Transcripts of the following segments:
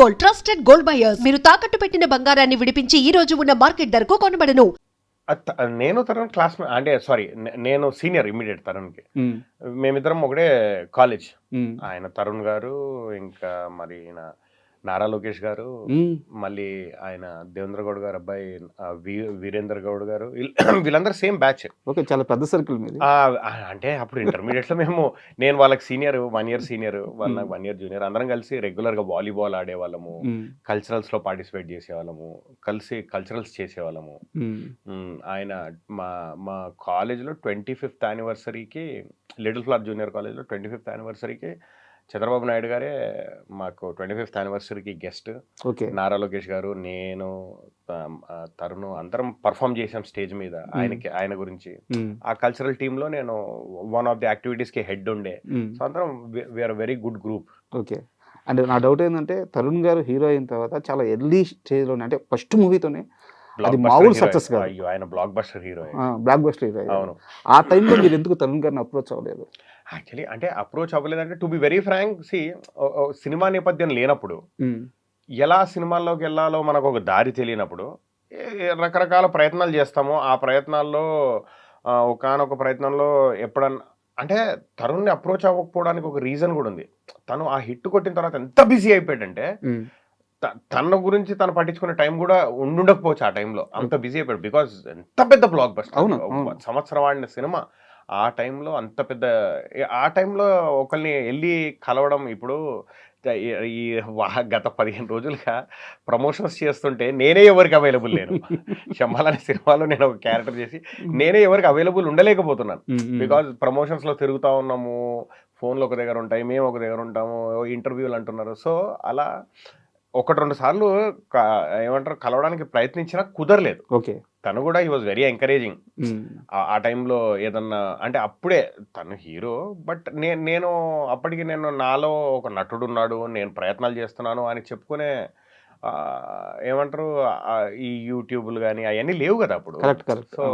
Gold trusted gold buyers మీరు తాకట్టు పెట్టిన బంగారాన్ని విడిపించి ఈ రోజు ఉన్న మార్కెట్ ధరకు కొనబడను. అత్త- నేను తరుణ్ క్లాస్ అంటే సారీ నేను సీనియర్ ఇమీడియట్ తరుణ్కి. మేమిద్దరం ఒకటే కాలేజ్ ఆయన తరుణ్ గారు ఇంకా మరి నారా లోకేష్ గారు మళ్ళీ ఆయన దేవేంద్ర గౌడ్ గారు అబ్బాయి వీరేంద్ర గౌడ్ గారు వీళ్ళ- వీళ్ళందరూ సేమ్ బ్యాచ్. ఓకే చాలా పెద్ద సర్కిల్ మీది. అంటే అప్పుడు ఇంటర్మీడియట్లో మేము నేను వాళ్ళకి సీనియర్ వన్ ఇయర్ సీనియర్ వాళ్ళ. వన్ ఇయర్ జూనియర్ అందరం కలిసి రెగ్యులర్గా వాలీబాల్ ఆడేవాళ్ళము కల్చరల్స్లో పార్టిసిపేట్ చేసేవాళ్ళము కలిసి కల్చరల్స్ చేసేవాళ్ళము. ఆయన మా మా కాలేజ్లో ట్వంటీ ఫిఫ్త్ యానివర్సరీకి లిటిల్ ఫ్లవర్ జూనియర్ కాలేజ్లో ట్వంటీ ఫిఫ్త్ యానివర్సరీకి చంద్రబాబు నాయుడు గారే మాకు ట్వంటీ ఫిఫ్త్ యానివర్సరీకి గెస్ట్ ఓకే. నారా లోకేష్ గారు నేను తరుణ్ అందరం పర్ఫామ్ చేసాం స్టేజ్ మీద ఆయనకి ఆయన గురించి. ఆ కల్చరల్ టీంలో నేను వన్ ఆఫ్ ది యాక్టివిటీస్కి హెడ్ ఉండే. సో అందరం we are very good group okay. And నా డౌట్ ఏంటంటే తరుణ్ గారు హీరో అయిన తర్వాత చాలా ఎర్లీ స్టేజ్లోనే అంటే ఫస్ట్ మూవీతోనే అది మామూలు success కాదు. అయ్యో ఆయన blockbuster hero blockbuster hero. అవును. ఆ టైంలో మీరు ఎందుకు తరుణ్ గారిని అప్రోచ్ అవ్వలేదు? యాక్చువల్లీ అంటే అప్రోచ్ అవ్వలేదంటే టు బి వెరీ ఫ్రాంక్ సి సినిమా నేపథ్యం లేనప్పుడు ఎలా సినిమాల్లోకి వెళ్ళాలో మనకు ఒక దారి తెలియనప్పుడు రకరకాల ప్రయత్నాలు చేస్తాము. ఆ ప్రయత్నాల్లో ఒకనొక ప్రయత్నంలో ఎప్పుడన్నా అంటే తరుణ్ని అప్రోచ్ అవ్వకపోవడానికి ఒక రీజన్ కూడా ఉంది. తను ఆ హిట్ కొట్టిన తర్వాత ఎంత బిజీ అయిపోయాడంటే తన గురించి తను పట్టించుకునే టైం కూడా ఉండుండకపోవచ్చు ఆ టైంలో. అంత బిజీ అయిపోయాడు. బికాజ్ ఎంత పెద్ద బ్లాక్ బస్టర్ అవును. సంవత్సరం ఆడిన సినిమా ఆ టైంలో అంత పెద్ద ఆ టైంలో ఒకరిని వెళ్ళి కలవడం ఇప్పుడు ఈ- గత పదిహేను రోజులుగా ప్రమోషన్స్ చేస్తుంటే నేనే ఎవరికి అవైలబుల్ లేను. శంబాల్ అనే సినిమాలో నేను ఒక క్యారెక్టర్ చేసి నేనే ఎవరికి అవైలబుల్ ఉండలేకపోతున్నాను. బికాజ్ ప్రమోషన్స్లో తిరుగుతా ఉన్నాము. ఫోన్లు ఒక దగ్గర ఉంటాయి. మేము ఒక దగ్గర ఉంటాము. ఇంటర్వ్యూలు అంటున్నారు. సో అలా ఒకటి రెండు సార్లు ఏమంటారు కలవడానికి ప్రయత్నించినా కుదరలేదు. ఓకే. తను కూడా ఈ వాజ్ వెరీ ఎంకరేజింగ్ ఆ టైంలో ఏదన్నా అంటే అప్పుడే తను హీరో బట్ నేను నేను అప్పటికి నేను నాలో ఒక నటుడు ఉన్నాడు నేను ప్రయత్నాలు చేస్తున్నాను అని చెప్పుకునే ఏమంటారు ఈ యూట్యూబ్లు కానీ అవన్నీ లేవు కదా అప్పుడు. సో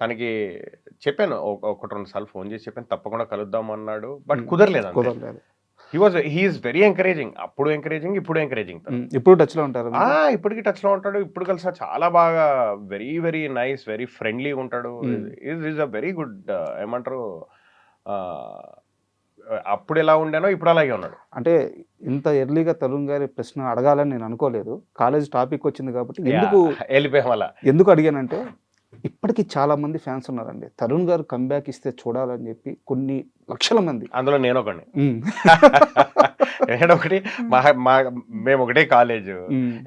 తనకి చెప్పాను ఒక- ఒకటి రెండు సార్లు ఫోన్ చేసి చెప్పాను తప్పకుండా కలుద్దాం అన్నాడు బట్. కుదరలేదు కుదరలేదు. He was he's very encouraging అప్పుడు ఎంకరేజింగ్ ఇప్పుడు ఎంకరేజింగ్ ఇప్పుడు టచ్లో ఉంటారు ఇప్పటికి టచ్లో ఉంటాడు. ఇప్పుడు కలిసి చాలా బాగా very very nice very friendly ఉంటాడు. Is is a very good ఏమంటారు అప్పుడు ఎలా ఉండానో ఇప్పుడు అలాగే ఉన్నాడు. అంటే ఇంత ఎర్లీగా తరుణ్ గారి ప్రశ్న అడగాలని నేను అనుకోలేదు. కాలేజ్ టాపిక్ వచ్చింది కాబట్టి ఎందుకు వెళ్ళిపోయాం అలా. ఎందుకు అడిగానంటే ఇప్పటికీ చాలా మంది ఫ్యాన్స్ ఉన్నారండి. తరుణ్ గారు కంబ్యాక్ ఇస్తే చూడాలని చెప్పి కొన్ని లక్షల మంది. అందులో నేను ఒకడిని. ఉమ్, నేను ఒకటి మా మా మేము ఒకటే కాలేజ్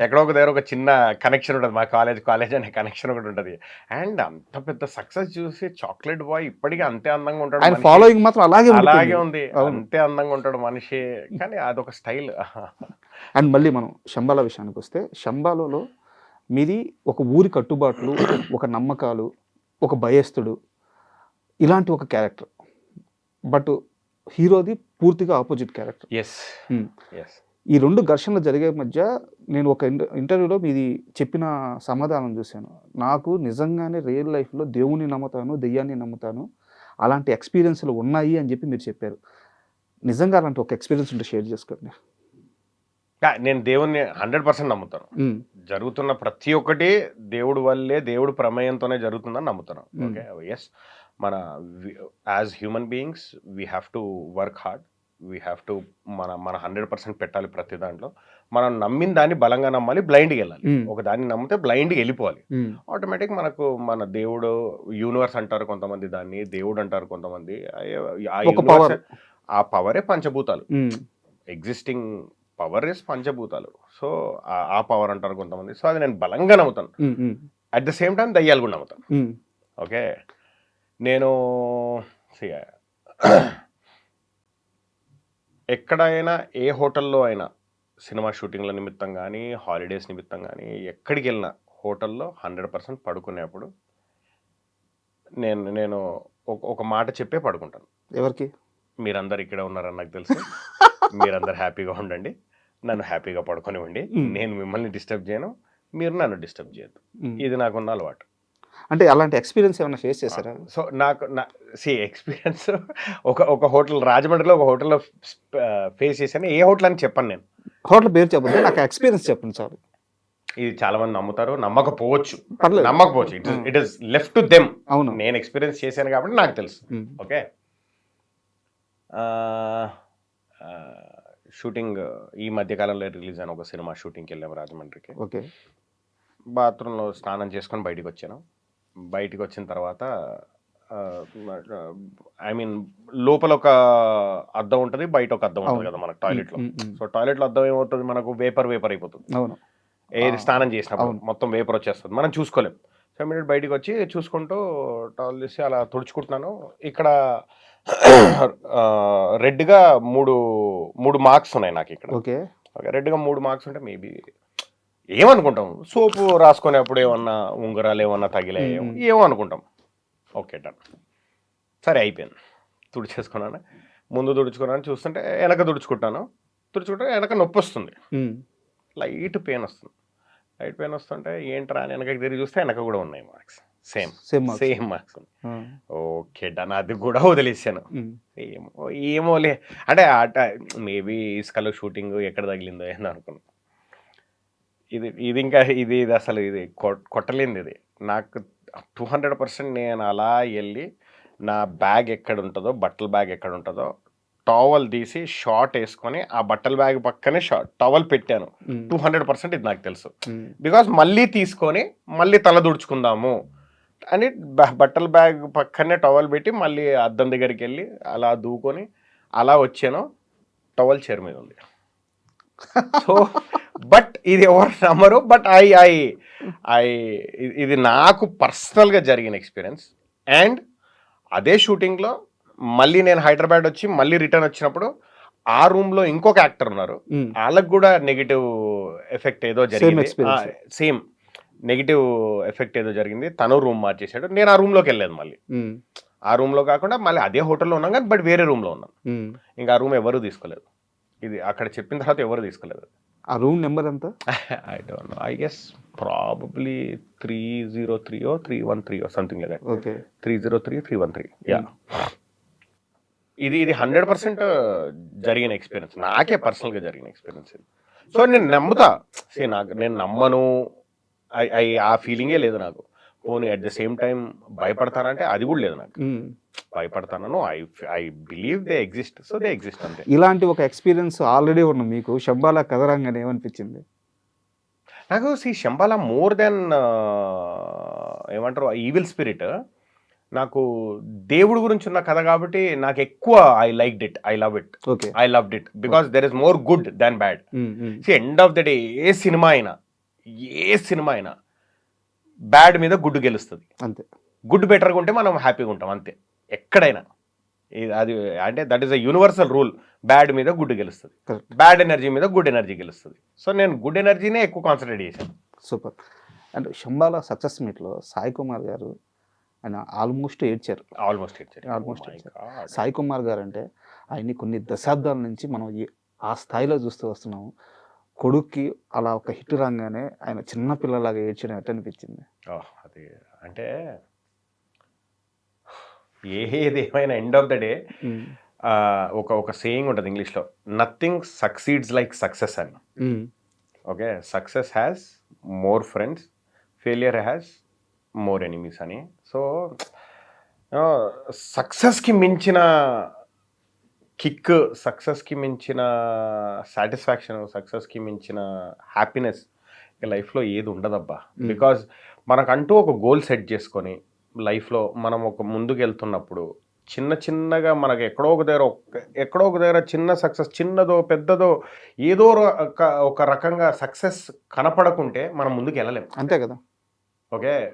ఎక్కడో ఒక దగ్గర ఒక చిన్న కనెక్షన్ ఉంటుంది. మా కాలేజ్ కాలేజ్ అనే కనెక్షన్ ఒకటి ఉంటుంది. అండ్ అంత పెద్ద సక్సెస్ చూసి చాక్లెట్ బాయ్ ఇప్పటికీ అంతే అందంగా ఉంటాడు. ఫాలోయింగ్ మాత్రం అలాగే అలాగే. ఉంది. అంతే అందంగా ఉంటాడు మనిషి. కానీ అదొక స్టైల్ అండ్ మళ్ళీ మనం శంబాల విషయానికి వస్తే శంబాలలో మీది ఒక ఊరి కట్టుబాట్లు ఒక నమ్మకాలు ఒక భయస్థుడు ఇలాంటి ఒక క్యారెక్టర్. బట్ హీరోది పూర్తిగా ఆపోజిట్ క్యారెక్టర్. ఎస్. ఎస్ ఈ రెండు ఘర్షణలు జరిగే మధ్య నేను ఒక ఇంట- ఇంటర్వ్యూలో మీది చెప్పిన సమాధానం చూశాను. నాకు నిజంగానే రియల్ లైఫ్లో దేవుని నమ్ముతాను దెయ్యాన్ని నమ్ముతాను అలాంటి ఎక్స్పీరియన్స్లు ఉన్నాయి అని చెప్పి మీరు చెప్పారు. నిజంగా అలాంటి ఒక ఎక్స్పీరియన్స్ ఉంటే షేర్ చేసుకోండి. నేను దేవుణ్ణి హండ్రెడ్ పర్సెంట్ నమ్ముతాను. జరుగుతున్న ప్రతి ఒక్కటి దేవుడు వల్లే దేవుడు ప్రమేయంతోనే జరుగుతుందని నమ్ముతాను. ఓకే? ఎస్ మన as human beings we have to work hard we have to మన మన హండ్రెడ్ పర్సెంట్ పెట్టాలి ప్రతి దాంట్లో. మనం నమ్మిన దాన్ని బలంగా నమ్మాలి బ్లైండ్కి వెళ్ళాలి. ఒక దాన్ని నమ్మితే బ్లైండ్కి వెళ్ళిపోవాలి. ఆటోమేటిక్ మనకు మన దేవుడు యూనివర్స్ అంటారు కొంతమంది దాన్ని దేవుడు అంటారు కొంతమంది. ఆ పవరే పంచభూతాలు. ఎగ్జిస్టింగ్ పవర్ ఇస్ పంచభూతాలు. సో ఆ పవర్ అంటారు కొంతమంది. సో అది నేను బలంగా నమ్ముతాను. అట్ ద సేమ్ టైం దయ్యాలు కూడా నమ్ముతాను. ఓకే? నేను ఎక్కడైనా ఏ హోటల్లో అయినా సినిమా షూటింగ్ల నిమిత్తం కానీ హాలిడేస్ నిమిత్తం కానీ ఎక్కడికి వెళ్ళినా హోటల్లో హండ్రెడ్ పర్సెంట్ పడుకునేప్పుడు నేను నేను ఒక ఒక మాట చెప్పే పడుకుంటాను. ఎవరికి? మీరందరు ఇక్కడ ఉన్నారని నాకు తెలుసు. మీరందరు హ్యాపీగా ఉండండి. నన్ను హ్యాపీగా పడుకొనివ్వండి. నేను మిమ్మల్ని డిస్టర్బ్ చేయను. మీరు నన్ను డిస్టర్బ్ చేయొద్దు. ఉమ్. ఇది నాకున్న అలవాటు. అంటే అలాంటి ఎక్స్పీరియన్స్ ఏమైనా ఫేస్ చేశారా? సో నాకు నా సి ఎక్స్పీరియన్స్ ఒక ఒక హోటల్ రాజమండ్రిలో ఒక హోటల్లో ఫేస్ చేశాను. ఏ హోటల్ అని చెప్పాను నేను. హోటల్ పేరు చెప్పండి నాకు ఎక్స్పీరియన్స్ చెప్పండి చాలు ఇది చాలా మంది నమ్ముతారు. నమ్మకపోవచ్చు. నమ్మకపోవచ్చు. It. It is left to them అవును. నేను ఎక్స్పీరియన్స్ చేశాను కాబట్టి నాకు తెలుసు. ఓకే? షూటింగ్ ఈ మధ్య కాలంలో రిలీజ్ అయిన ఒక సినిమా షూటింగ్కి వెళ్ళాము రాజమండ్రికి. ఓకే. బాత్రూంలో స్నానం చేసుకొని బయటికి వచ్చాను. బయటికి వచ్చిన తర్వాత ఐ మీన్ లోపల ఒక అద్దం ఉంటుంది బయట ఒక అద్దం ఉంటుంది. కదా మనకు టాయిలెట్లో. సో టాయిలెట్లో అద్దం ఏమవుతుంది? మనకు వేపర్ వేపర్ అయిపోతుంది. అవును. ఏది ఆ, స్నానం చేసినప్పుడు. మొత్తం వేపర్ వచ్చేస్తుంది. మనం చూసుకోలేం. సో మినిట్ బయటికి వచ్చి చూసుకుంటూ టవల్ తీసి అలా తుడుచుకుంటున్నాను. ఇక్కడ రెడ్గా మూడు మూడు మార్క్స్ ఉన్నాయి నాకు ఇక్కడ. ఓకే. ఓకే రెడ్గా మూడు మార్క్స్ ఉంటే మేబీ ఏమనుకుంటాం? సోపు రాసుకునేప్పుడు ఏమన్నా ఉంగరాలు ఏమన్నా తగిలాయేమో మ్మ్. ఏమో అనుకుంటాం ఓకే డన్. సరే అయిపోయింది. తుడిచేసుకున్నాను. ముందు తుడుచుకున్నాను. చూస్తుంటే వెనక తుడుచుకుంటాను. తుడుచుకుంటే వెనక నొప్పి వస్తుంది. లైట్ పెయిన్ వస్తుంది. లైట్ పెయిన్ వస్తుంటే ఏంట్రా అని వెనకకి తిరిగి చూస్తే వెనక కూడా ఉన్నాయి marks. Same same. Same marks. Okay done అది కూడా వదిలేసాను. ఏమో ఏమోలే అంటే మేబీ ఇసుకలో షూటింగ్ ఎక్కడ తగిలిందో ఏందో అనుకున్నాను ఇది ఇది ఇంకా ఇది ఇది అసలు ఇది కొట్టలేంది ఇది నాకు టూ హండ్రెడ్ పర్సెంట్ నేను అలా వెళ్ళి నా బ్యాగ్ ఎక్కడ ఉంటుందో బట్టల బ్యాగ్ ఎక్కడ ఉంటుందో టవల్ తీసి షార్ట్ వేసుకొని ఆ బట్టల బ్యాగ్ పక్కనే షార్ట్ టవల్ పెట్టాను. టూ హండ్రెడ్ పర్సెంట్ ఇది నాకు తెలుసు. బికాస్ మళ్ళీ తీసుకొని మళ్ళీ తల దుడుచుకుందాము అని బట్టల బ్యాగ్ పక్కనే టవల్ పెట్టి మళ్ళీ అద్దం దగ్గరికి వెళ్ళి అలా దూకొని అలా వచ్చాను. టవల్ చైర్ మీద ఉంది. సో బట్ ఇది ఎవరు నమ్మరు. బట్ ఐ ఐ ఐ ఇది నాకు పర్సనల్గా జరిగిన ఎక్స్పీరియన్స్. అండ్ అదే షూటింగ్లో మళ్ళీ నేను హైదరాబాద్ వచ్చి మళ్ళీ రిటర్న్ వచ్చినప్పుడు ఆ రూమ్లో ఇంకొక యాక్టర్ ఉన్నారు. వాళ్ళకు కూడా నెగిటివ్ ఎఫెక్ట్ ఏదో జరిగింది. సేమ్. నెగిటివ్ ఎఫెక్ట్ ఏదో జరిగింది తను రూమ్ మార్చేసాడు నేను ఆ రూమ్లోకి వెళ్ళలేదు మళ్ళీ. ఆ రూమ్లో కాకుండా మళ్ళీ అదే హోటల్లో ఉన్నాం కానీ బట్ వేరే రూమ్లో ఉన్నాను ఉమ్. ఇంకా ఆ రూమ్ ఎవరు తీసుకోలేదు. ఇది అక్కడ చెప్పిన తర్వాత ఎవరు తీసుకోలేదు. ఆ రూమ్ నెంబర్ ఎంత? I don't know I guess probably three zero three O three one three O something లేదా okay three zero three three one three yeah ఇది ఇది హండ్రెడ్ పర్సెంట్ జరిగిన ఎక్స్పీరియన్స్ నాకే పర్సనల్గా జరిగిన ఎక్స్పీరియన్స్ ఇది. సో నేను నమ్ముతా. See, నాకు నేను నమ్మను. ఆ ఫీలింగే లేదు నాకు. పోనీ అట్ ద సేమ్ టైం భయపడతానంటే అది కూడా లేదు నాకు. ఉమ్. భయపడతాను I I believe they exist so they exist అంతే. ఇలాంటి ఒక ఎక్స్పీరియన్స్ ఆల్రెడీ ఉన్న మీకు శంబాల కదరంగానే ఏమనిపించింది? నాకు సి శంబాల మోర్ దెన్ ఏమంటారు ఈవిల్ స్పిరిట్ నాకు దేవుడి గురించి ఉన్న కథ కాబట్టి నాకు ఎక్కువ I like it I love it okay I loved it because there is more good than bad. C end of the day ఏ సినిమా అయినా ఏ సినిమా అయినా బ్యాడ్ మీద గుడ్ గెలుస్తుంది. అంతే. గుడ్ బెటర్గా ఉంటే మనం హ్యాపీగా ఉంటాం అంతే. ఎక్కడైనా. అది అంటే that is a universal rule. Bad మీద గుడ్ గెలుస్తుంది. బ్యాడ్ ఎనర్జీ మీద గుడ్ ఎనర్జీ గెలుస్తుంది. సో నేను గుడ్ ఎనర్జీనే ఎక్కువ కాన్సన్ట్రేట్ చేశాను. సూపర్. అండ్ శంబాల సక్సెస్ మీట్లో సాయి కుమార్ గారు ఆయన ఆల్మోస్ట్ ఏడ్చారు. ఆల్మోస్ట్ Almost సాయి కుమార్ గారు అంటే ఆయన్ని కొన్ని దశాబ్దాల నుంచి మనం ఆ స్థాయిలో చూస్తూ వస్తున్నాము. కొడుక్కి అలా ఒక హిట్ రాగానే ఆయన చిన్న పిల్లలాగా ఏడ్చడం ఎట్ట అనిపించింది అది అంటే ఏది ఏమైనా ఎండ్ ఆఫ్ ద డే. ఒక ఒక సేయింగ్ ఉంటుంది ఇంగ్లీష్లో నథింగ్ సక్సీడ్స్ లైక్ సక్సెస్ అని. Okay success has more friends failure has more enemies అని సో సక్సెస్కి మించిన కిక్ సక్సెస్కి మించిన సాటిస్ఫాక్షన్ సక్సెస్కి మించిన హ్యాపీనెస్ లైఫ్లో ఏది ఉండదబ్బా. బికాజ్ మనకంటూ ఒక గోల్ సెట్ చేసుకొని లైఫ్లో మనం ఒక ముందుకు వెళ్తున్నప్పుడు చిన్న చిన్నగా మనకు ఎక్కడో ఒక దగ్గర ఎక్కడో ఒక దగ్గర చిన్న సక్సెస్ చిన్నదో పెద్దదో ఏదో ఒక- ఒక రకంగా సక్సెస్ కనపడకుంటే మనం ముందుకు వెళ్ళలేం అంతే కదా. ఓకే?